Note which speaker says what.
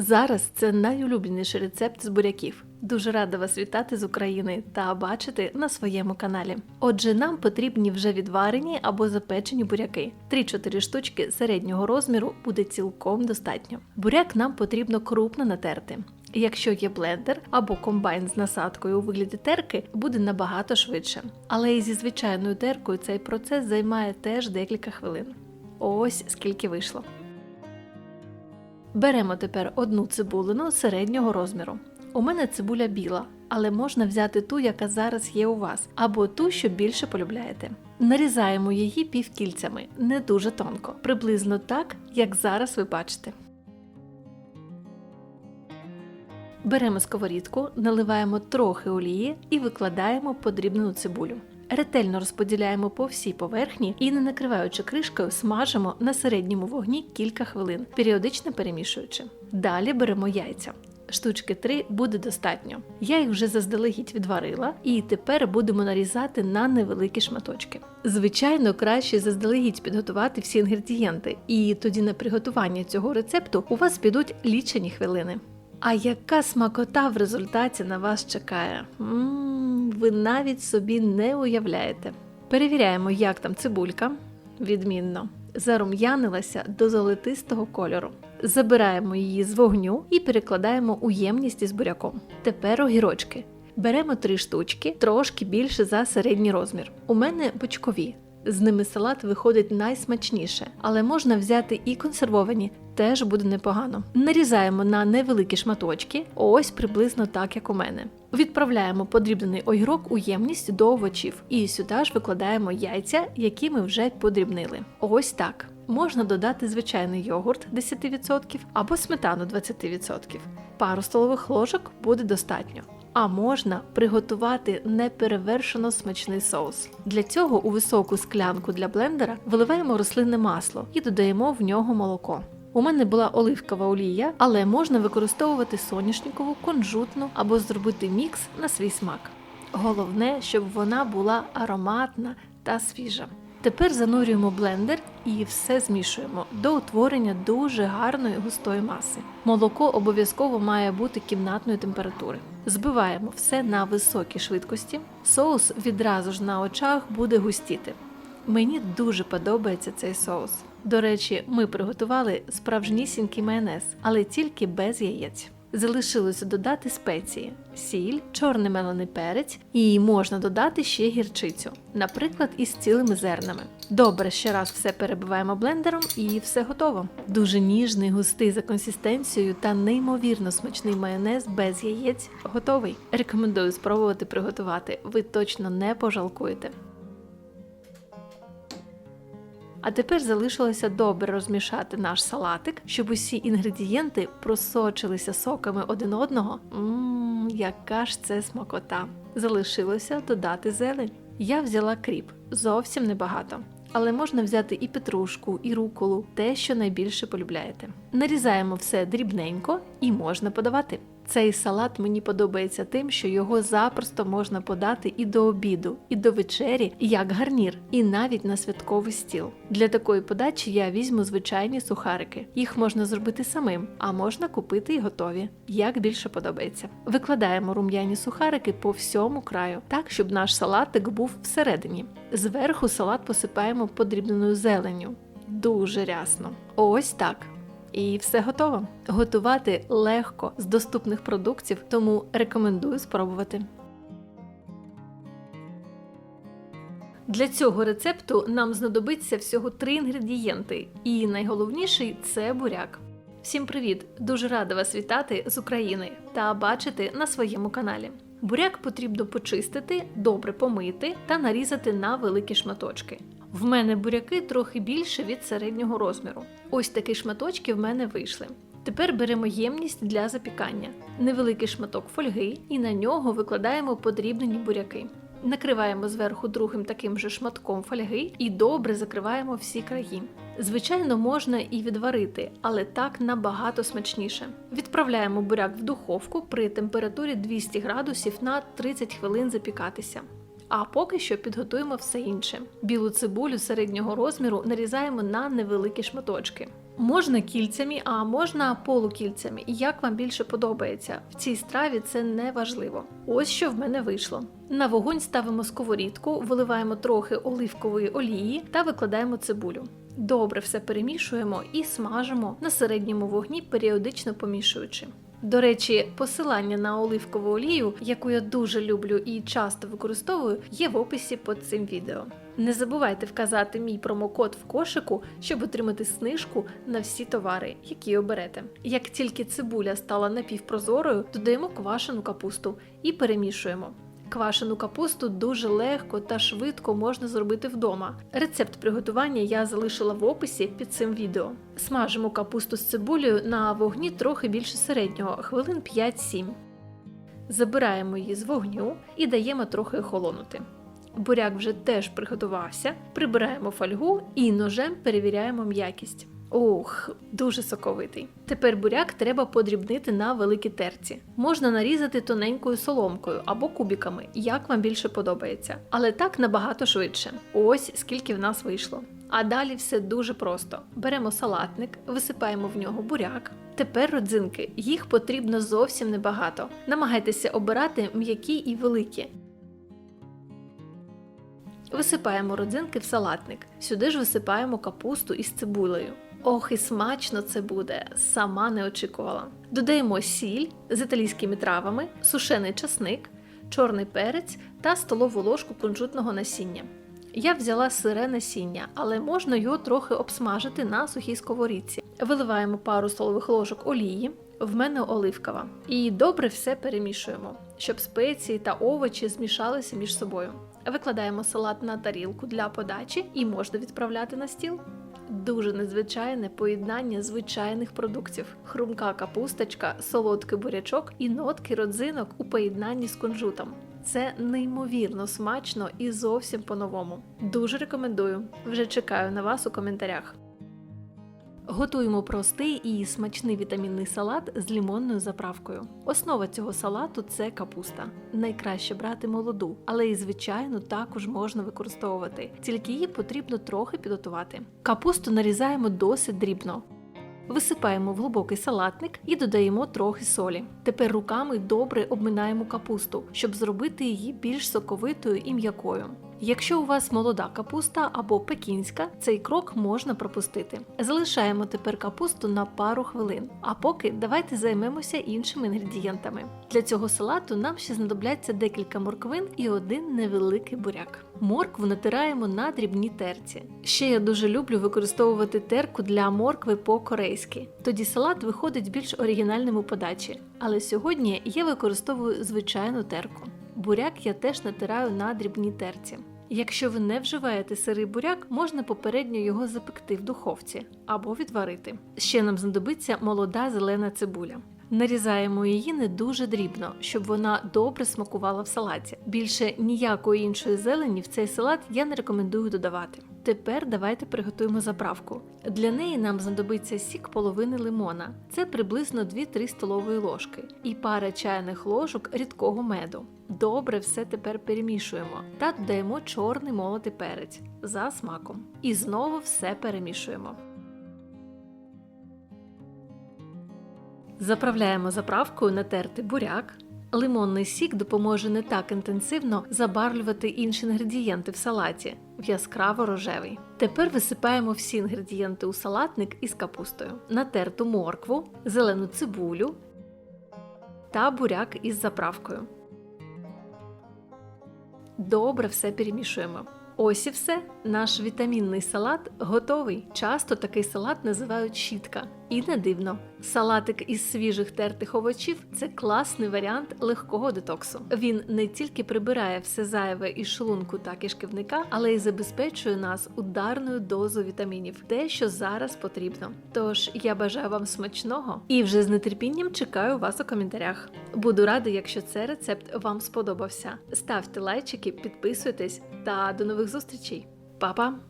Speaker 1: Зараз це найулюбленіший рецепт з буряків. Дуже рада вас вітати з України та бачити на своєму каналі. Отже, нам потрібні вже відварені або запечені буряки. 3-4 штучки середнього розміру буде цілком достатньо. Буряк нам потрібно крупно натерти. Якщо є блендер або комбайн з насадкою у вигляді терки, буде набагато швидше. Але і зі звичайною теркою цей процес займає теж декілька хвилин. Ось скільки вийшло. Беремо тепер одну цибулину середнього розміру. У мене цибуля біла, але можна взяти ту, яка зараз є у вас, або ту, що більше полюбляєте. Нарізаємо її півкільцями, не дуже тонко, приблизно так, як зараз ви бачите. Беремо сковорідку, наливаємо трохи олії і викладаємо подрібнену цибулю. Ретельно розподіляємо по всій поверхні і, не накриваючи кришкою, смажимо на середньому вогні кілька хвилин, періодично перемішуючи. Далі беремо яйця. Штучки 3 буде достатньо. Я їх вже заздалегідь відварила, і тепер будемо нарізати на невеликі шматочки. Звичайно, краще заздалегідь підготувати всі інгредієнти, і тоді на приготування цього рецепту у вас підуть лічені хвилини. А яка смакота в результаті на вас чекає? м ви навіть собі не уявляєте. Перевіряємо, як там цибулька. Відмінно. Зарум'янилася до золотистого кольору. Забираємо її з вогню і перекладаємо у ємність із буряком. Тепер огірочки. Беремо три штучки, трошки більше за середній розмір. У мене бочкові. З ними салат виходить найсмачніше, але можна взяти і консервовані, теж буде непогано. Нарізаємо на невеликі шматочки, ось приблизно так, як у мене. Відправляємо подрібнений огірок у ємність до овочів, і сюди ж викладаємо яйця, які ми вже подрібнили. Ось так. Можна додати звичайний йогурт 10% або сметану 20%. Пару столових ложок буде достатньо. А можна приготувати неперевершено смачний соус. Для цього у високу склянку для блендера виливаємо рослинне масло і додаємо в нього молоко. У мене була оливкова олія, але можна використовувати соняшникову, кунжутну або зробити мікс на свій смак. Головне, щоб вона була ароматна та свіжа. Тепер занурюємо блендер і все змішуємо до утворення дуже гарної густої маси. Молоко обов'язково має бути кімнатної температури. Збиваємо все на високій швидкості. Соус відразу ж на очах буде густіти. Мені дуже подобається цей соус. До речі, ми приготували справжнісінький майонез, але тільки без яєць. Залишилося додати спеції: сіль, чорний мелений перець, і можна додати ще гірчицю, наприклад, із цілими зернами. Добре, ще раз все перебиваємо блендером і все готово. Дуже ніжний, густий за консистенцією та неймовірно смачний майонез без яєць готовий. Рекомендую спробувати приготувати. Ви точно не пожалкуєте. А тепер залишилося добре розмішати наш салатик, щоб усі інгредієнти просочилися соками один одного. Ммм, яка ж це смакота! Залишилося додати зелень. Я взяла кріп, зовсім небагато. Але можна взяти і петрушку, і руколу, те, що найбільше полюбляєте. Нарізаємо все дрібненько і можна подавати. Цей салат мені подобається тим, що його запросто можна подати і до обіду, і до вечері, як гарнір, і навіть на святковий стіл. Для такої подачі я візьму звичайні сухарики. Їх можна зробити самим, а можна купити і готові, як більше подобається. Викладаємо рум'яні сухарики по всьому краю, так щоб наш салатик був всередині. Зверху салат посипаємо подрібненою зеленню. Дуже рясно. Ось так. І все готово. Готувати легко з доступних продуктів, тому рекомендую спробувати. Для цього рецепту нам знадобиться всього три інгредієнти, і найголовніший це буряк. Всім привіт! Дуже рада вас вітати з України та бачити на своєму каналі. Буряк потрібно почистити, добре помити та нарізати на великі шматочки. В мене буряки трохи більше від середнього розміру. Ось такі шматочки в мене вийшли. Тепер беремо ємність для запікання, невеликий шматок фольги і на нього викладаємо подрібнені буряки. Накриваємо зверху другим таким же шматком фольги і добре закриваємо всі краї. Звичайно, можна і відварити, але так набагато смачніше. Відправляємо буряк в духовку при температурі 200 градусів на 30 хвилин запікатися. А поки що підготуємо все інше. Білу цибулю середнього розміру нарізаємо на невеликі шматочки. Можна кільцями, а можна полукільцями. Як вам більше подобається. В цій страві це не важливо. Ось що в мене вийшло. На вогонь ставимо сковорідку, виливаємо трохи оливкової олії та викладаємо цибулю. Добре все перемішуємо і смажимо на середньому вогні, періодично помішуючи. До речі, посилання на оливкову олію, яку я дуже люблю і часто використовую, є в описі під цим відео. Не забувайте вказати мій промокод в кошику, щоб отримати снижку на всі товари, які оберете. Як тільки цибуля стала напівпрозорою, додаємо квашену капусту і перемішуємо. Квашену капусту дуже легко та швидко можна зробити вдома. Рецепт приготування я залишила в описі під цим відео. Смажимо капусту з цибулею на вогні трохи більше середнього, хвилин 5-7. Забираємо її з вогню і даємо трохи охолонути. Буряк вже теж приготувався, прибираємо фольгу і ножем перевіряємо м'якість. Ох, дуже соковитий. Тепер буряк треба подрібнити на великій терці. Можна нарізати тоненькою соломкою або кубиками, як вам більше подобається. Але так набагато швидше. Ось скільки в нас вийшло. А далі все дуже просто. Беремо салатник, висипаємо в нього буряк. Тепер родзинки, їх потрібно зовсім небагато. Намагайтеся обирати м'які і великі. Висипаємо родзинки в салатник. Сюди ж висипаємо капусту із цибулею. Ох, і смачно це буде, сама не очікувала. Додаємо сіль з італійськими травами, сушений часник, чорний перець та столову ложку кунжутного насіння. Я взяла сире насіння, але можна його трохи обсмажити на сухій сковорідці. Виливаємо пару столових ложок олії, в мене оливкова. І добре все перемішуємо, щоб спеції та овочі змішалися між собою. Викладаємо салат на тарілку для подачі і можна відправляти на стіл. Дуже незвичайне поєднання звичайних продуктів: хрумка капусточка, солодкий бурячок і нотки родзинок у поєднанні з кунжутом. Це неймовірно смачно і зовсім по-новому. Дуже рекомендую. Вже чекаю на вас у коментарях. Готуємо простий і смачний вітамінний салат з лімонною заправкою. Основа цього салату це капуста. Найкраще брати молоду, але і звичайно також можна використовувати, тільки її потрібно трохи підготувати. Капусту нарізаємо досить дрібно. Висипаємо в глибокий салатник і додаємо трохи солі. Тепер руками добре обминаємо капусту, щоб зробити її більш соковитою і м'якою. Якщо у вас молода капуста або пекінська, цей крок можна пропустити. Залишаємо тепер капусту на пару хвилин. А поки давайте займемося іншими інгредієнтами. Для цього салату нам ще знадобляться декілька морквин і один невеликий буряк. Моркву натираємо на дрібній терці. Ще я дуже люблю використовувати терку для моркви по-корейськи. Тоді салат виходить більш оригінальним у подачі. Але сьогодні я використовую звичайну терку. Буряк я теж натираю на дрібній терці. Якщо ви не вживаєте сирий буряк, можна попередньо його запекти в духовці або відварити. Ще нам знадобиться молода зелена цибуля. Нарізаємо її не дуже дрібно, щоб вона добре смакувала в салаті. Більше ніякої іншої зелені в цей салат я не рекомендую додавати. Тепер давайте приготуємо заправку. Для неї нам знадобиться сік половини лимона, це приблизно 2-3 столової ложки, і пара чайних ложок рідкого меду. Добре все тепер перемішуємо та додаємо чорний молотий перець за смаком. І знову все перемішуємо. Заправляємо заправкою натертий буряк. Лимонний сік допоможе не так інтенсивно забарвлювати інші інгредієнти в салаті в яскраво рожевий. Тепер висипаємо всі інгредієнти у салатник із капустою, натерту моркву, зелену цибулю та буряк із заправкою. Добре все перемішуємо. Ось і все. Наш вітамінний салат готовий. Часто такий салат називають щітка. І не дивно. Салатик із свіжих тертих овочів це класний варіант легкого детоксу. Він не тільки прибирає все зайве із шлунку та кишківника, але й забезпечує нас ударною дозою вітамінів, те, що зараз потрібно. Тож я бажаю вам смачного і вже з нетерпінням чекаю вас у коментарях. Буду рада, якщо цей рецепт вам сподобався. Ставте лайчики, підписуйтесь та до нових зустрічей. Па-па!